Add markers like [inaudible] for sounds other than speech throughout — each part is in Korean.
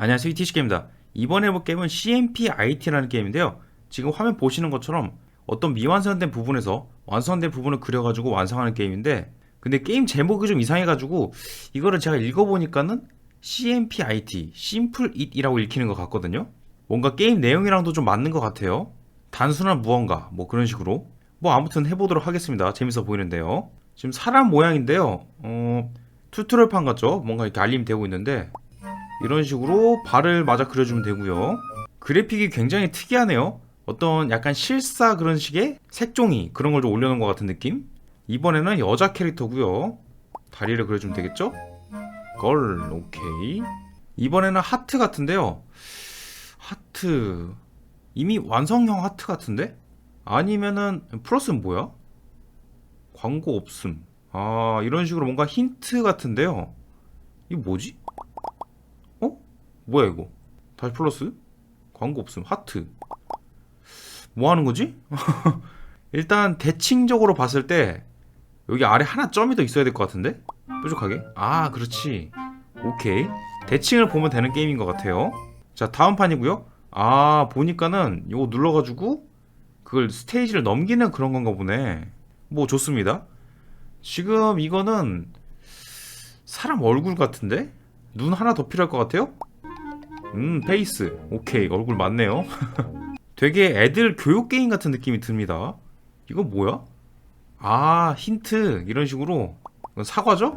안녕하세요. 이티시게임입니다. 이번에 해볼 게임은 CMPIT라는 게임인데요. 지금 화면 보시는 것처럼 어떤 미완성된 부분에서 완성된 부분을 그려가지고 완성하는 게임인데 근데 게임 제목이 좀 이상해가지고 이거를 제가 읽어보니까는 CMPIT, Simple It이라고 읽히는 것 같거든요. 뭔가 게임 내용이랑도 좀 맞는 것 같아요. 단순한 무언가 뭐 그런 식으로. 뭐 아무튼 해보도록 하겠습니다. 재밌어 보이는데요. 지금 사람 모양인데요. 어, 튜토리얼판 같죠? 뭔가 이렇게 알림이 되고 있는데 이런 식으로 발을 맞아 그려주면 되고요. 그래픽이 굉장히 특이하네요. 어떤 약간 실사 그런 식의 색종이 그런 걸 좀 올려놓은 것 같은 느낌? 이번에는 여자 캐릭터고요. 다리를 그려주면 되겠죠? 걸, 오케이. 이번에는 하트 같은데요. 하트. 이미 완성형 하트 같은데? 아니면은 플러스는 뭐야? 광고 없음. 아, 이런 식으로 뭔가 힌트 같은데요. 이거 뭐지? 뭐야 이거? 다시 플러스? 광고 없음. 하트. 뭐 하는 거지? [laughs] 일단 대칭적으로 봤을 때 여기 아래 하나 점이 더 있어야 될 것 같은데? 뾰족하게? 아, 그렇지. 오케이. 대칭을 보면 되는 게임인 것 같아요. 자, 다음 판이고요. 아, 보니까는 이거 눌러가지고 그걸 스테이지를 넘기는 그런 건가 보네. 뭐 좋습니다. 지금 이거는 사람 얼굴 같은데? 눈 하나 더 필요할 것 같아요? 음, 페이스. 오케이. 얼굴 맞네요. [laughs] 되게 애들 교육 게임 같은 느낌이 듭니다. 이거 뭐야? 아, 힌트. 이런 식으로. 사과죠?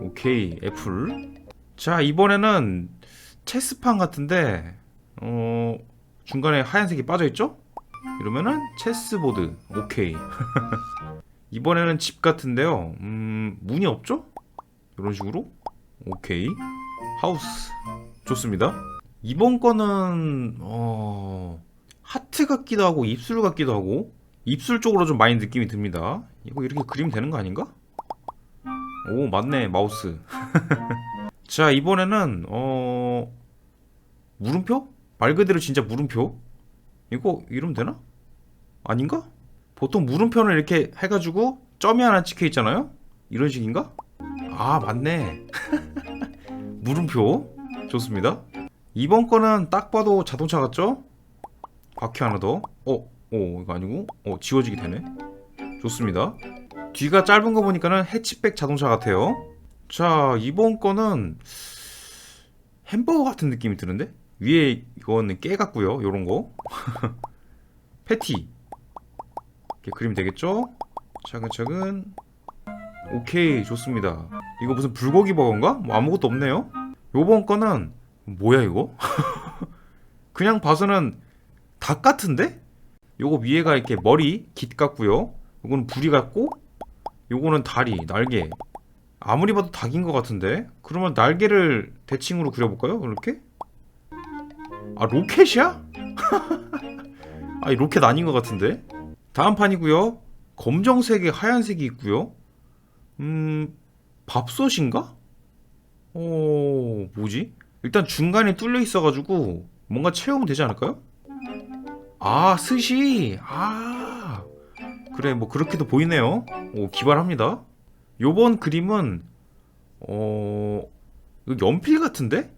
오케이. 애플. 자, 이번에는 체스판 같은데, 어, 중간에 하얀색이 빠져있죠? 이러면은 체스보드. 오케이. [laughs] 이번에는 집 같은데요. 음, 문이 없죠? 이런 식으로. 오케이. 하우스. 좋습니다. 이번 거는 어 하트 같기도 하고 입술 같기도 하고 입술 쪽으로 좀 많이 느낌이 듭니다. 이거 이렇게 그리면 되는 거 아닌가? 오 맞네 마우스. [laughs] 자 이번에는 어 물음표? 말 그대로 진짜 물음표? 이거 이러면 되나? 아닌가? 보통 물음표는 이렇게 해가지고 점이 하나 찍혀 있잖아요. 이런 식인가? 아 맞네. [laughs] 물음표. 좋습니다. 이번 거는 딱 봐도 자동차 같죠? 바퀴 하나 더. 어, 어, 이거 아니고? 어, 지워지게 되네. 좋습니다. 뒤가 짧은 거 보니까는 해치백 자동차 같아요. 자, 이번 거는 햄버거 같은 느낌이 드는데? 위에 이거는 깨 같고요. 요런 거. [laughs] 패티. 이렇게 그리면 되겠죠? 차근차근. 오케이, 좋습니다. 이거 무슨 불고기 버거인가? 뭐 아무것도 없네요. 요번 거는 뭐야 이거? [laughs] 그냥 봐서는 닭 같은데? 요거 위에가 이렇게 머리 깃 같고요. 요거는 부리 같고 요거는 다리, 날개. 아무리 봐도 닭인 것 같은데? 그러면 날개를 대칭으로 그려볼까요? 이렇게? 아 로켓이야? [laughs] 아니 로켓 아닌 것 같은데? 다음 판이고요. 검정색에 하얀색이 있고요. 음 밥솥인가? 어, 뭐지? 일단 중간에 뚫려 있어가지고 뭔가 채우면 되지 않을까요? 아, 스시! 아, 그래, 뭐 그렇게도 보이네요. 오, 기발합니다. 요번 그림은, 어, 연필 같은데?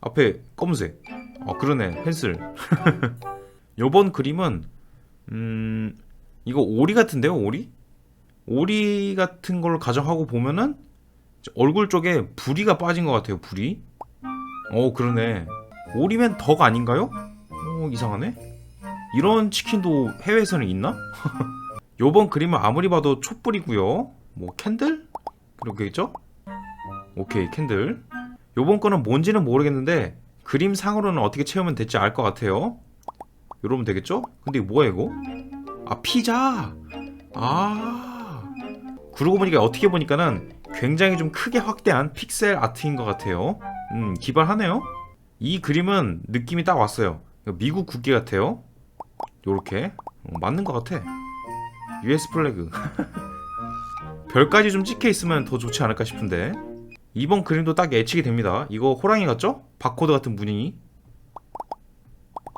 앞에 검은색. 아, 그러네, 펜슬. [laughs] 요번 그림은, 음, 이거 오리 같은데요, 오리? 오리 같은 걸 가정하고 보면은 얼굴 쪽에 부리가 빠진 것 같아요. 부리. 어 그러네. 오리면 덕 아닌가요? 어 이상하네. 이런 치킨도 해외에서는 있나? [laughs] 요번 그림은 아무리 봐도 촛불이고요. 뭐 캔들? 그렇게 있죠 오케이 캔들. 요번 거는 뭔지는 모르겠는데 그림 상으로는 어떻게 채우면 될지 알 것 같아요. 이러면 되겠죠? 근데 뭐야 이거? 아 피자. 아. 그러고 보니까 어떻게 보니까는 굉장히 좀 크게 확대한 픽셀 아트인 것 같아요. 음, 기발하네요. 이 그림은 느낌이 딱 왔어요. 미국 국기 같아요. 요렇게. 어, 맞는 것 같아. US 플래그. [laughs] 별까지 좀 찍혀 있으면 더 좋지 않을까 싶은데. 이번 그림도 딱 예측이 됩니다. 이거 호랑이 같죠? 바코드 같은 무늬.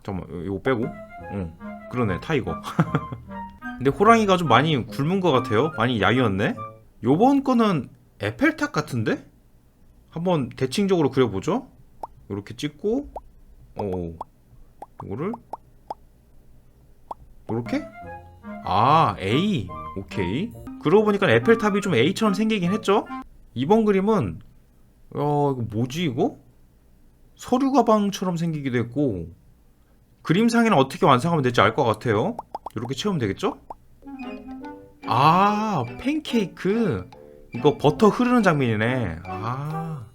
잠깐만, 이거 빼고. 응. 그러네, 타이거. [laughs] 근데 호랑이가 좀 많이 굶은 것 같아요. 많이 야위었네. 요번 거는 에펠탑 같은데? 한번 대칭적으로 그려보죠. 이렇게 찍고 어 이거를 이렇게? 아 A. 오케이. 그러고 보니까 에펠탑이 좀 A처럼 생기긴 했죠? 이번 그림은 야 이거 뭐지 이거? 서류 가방처럼 생기기도 했고 그림상에는 어떻게 완성하면 될지 알 것 같아요. 이렇게 채우면 되겠죠? 아 팬케이크 이거 버터 흐르는 장면이네 아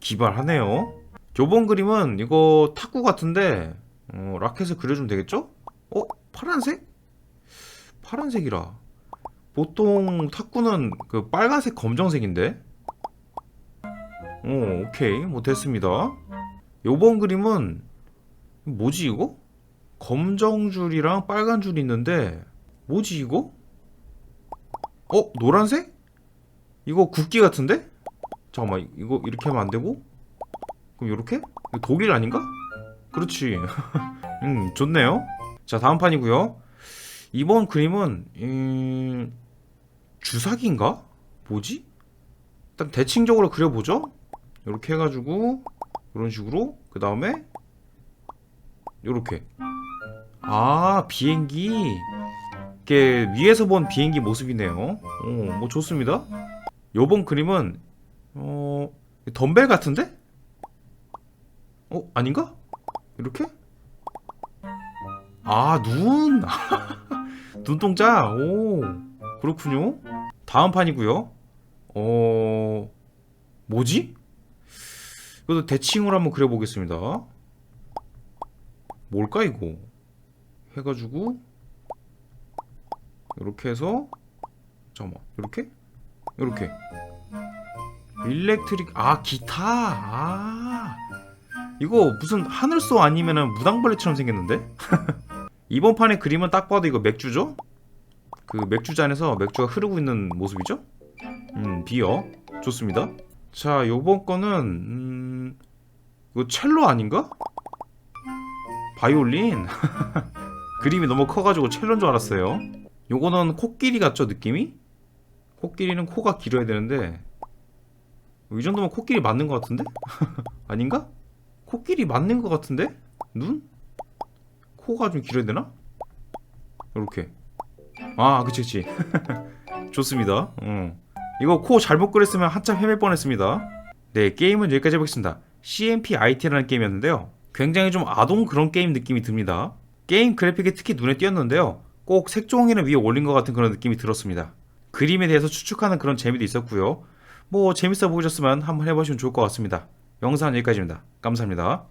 기발하네요 요번 그림은 이거 탁구 같은데 어, 라켓을 그려주면 되겠죠? 어? 파란색? 파란색이라 보통 탁구는 그 빨간색 검정색인데 어 오케이 뭐 됐습니다 요번 그림은 뭐지 이거? 검정 줄이랑 빨간 줄이 있는데 뭐지 이거? 어? 노란색? 이거 국기 같은데? 잠깐만 이거 이렇게 하면 안 되고 그럼? 이거 독일 아닌가? 그렇지 [laughs] 음 좋네요 자 다음 판이고요 이번 그림은 음, 주사기인가? 뭐지? 일단 대칭적으로 그려보죠 이렇게 해가지고 이런 식으로 그 다음에 이렇게 아 비행기 이게 위에서 본 비행기 모습이네요 오 뭐 좋습니다 요번 그림은 어 덤벨 같은데? 어 아닌가? 이렇게? 아 눈! [laughs] 눈동자 오 그렇군요 다음 판이고요 어 뭐지? 이것도 대칭으로 한번 그려보겠습니다 뭘까 이거 해가지고 이렇게 해서 잠깐만 이렇게 이렇게. 일렉트릭 아 기타. 아. 이거 무슨 하늘소 아니면은 무당벌레처럼 생겼는데? [laughs] 이번 판의 그림은 딱 봐도 이거 맥주죠? 그 맥주 잔에서 맥주가 흐르고 있는 모습이죠? 음 비어. 좋습니다. 자 요번 거는 음 이거 첼로 아닌가? 바이올린. [laughs] 그림이 너무 커가지고 첼로인 줄 알았어요. 요거는 코끼리 같죠 느낌이 코끼리는 코가 길어야 되는데 이 정도면 코끼리 맞는 것 같은데? [laughs] 아닌가? 코끼리 맞는 것 같은데? 눈? 코가 좀 길어야 되나? 이렇게 아 그치 그치 [laughs] 좋습니다 어. 이거 코 잘못 그렸으면 한참 헤맬 뻔했습니다 네 게임은 여기까지 해보겠습니다 CMP IT라는 게임이었는데요 굉장히 좀 아동 그런 게임 느낌이 듭니다 게임 그래픽이 특히 눈에 띄었는데요 꼭 색종이를 위에 올린 것 같은 그런 느낌이 들었습니다 그림에 대해서 추측하는 그런 재미도 있었고요 뭐 재밌어 보셨으면 한번 해보시면 좋을 것 같습니다. 영상은 여기까지입니다. 감사합니다.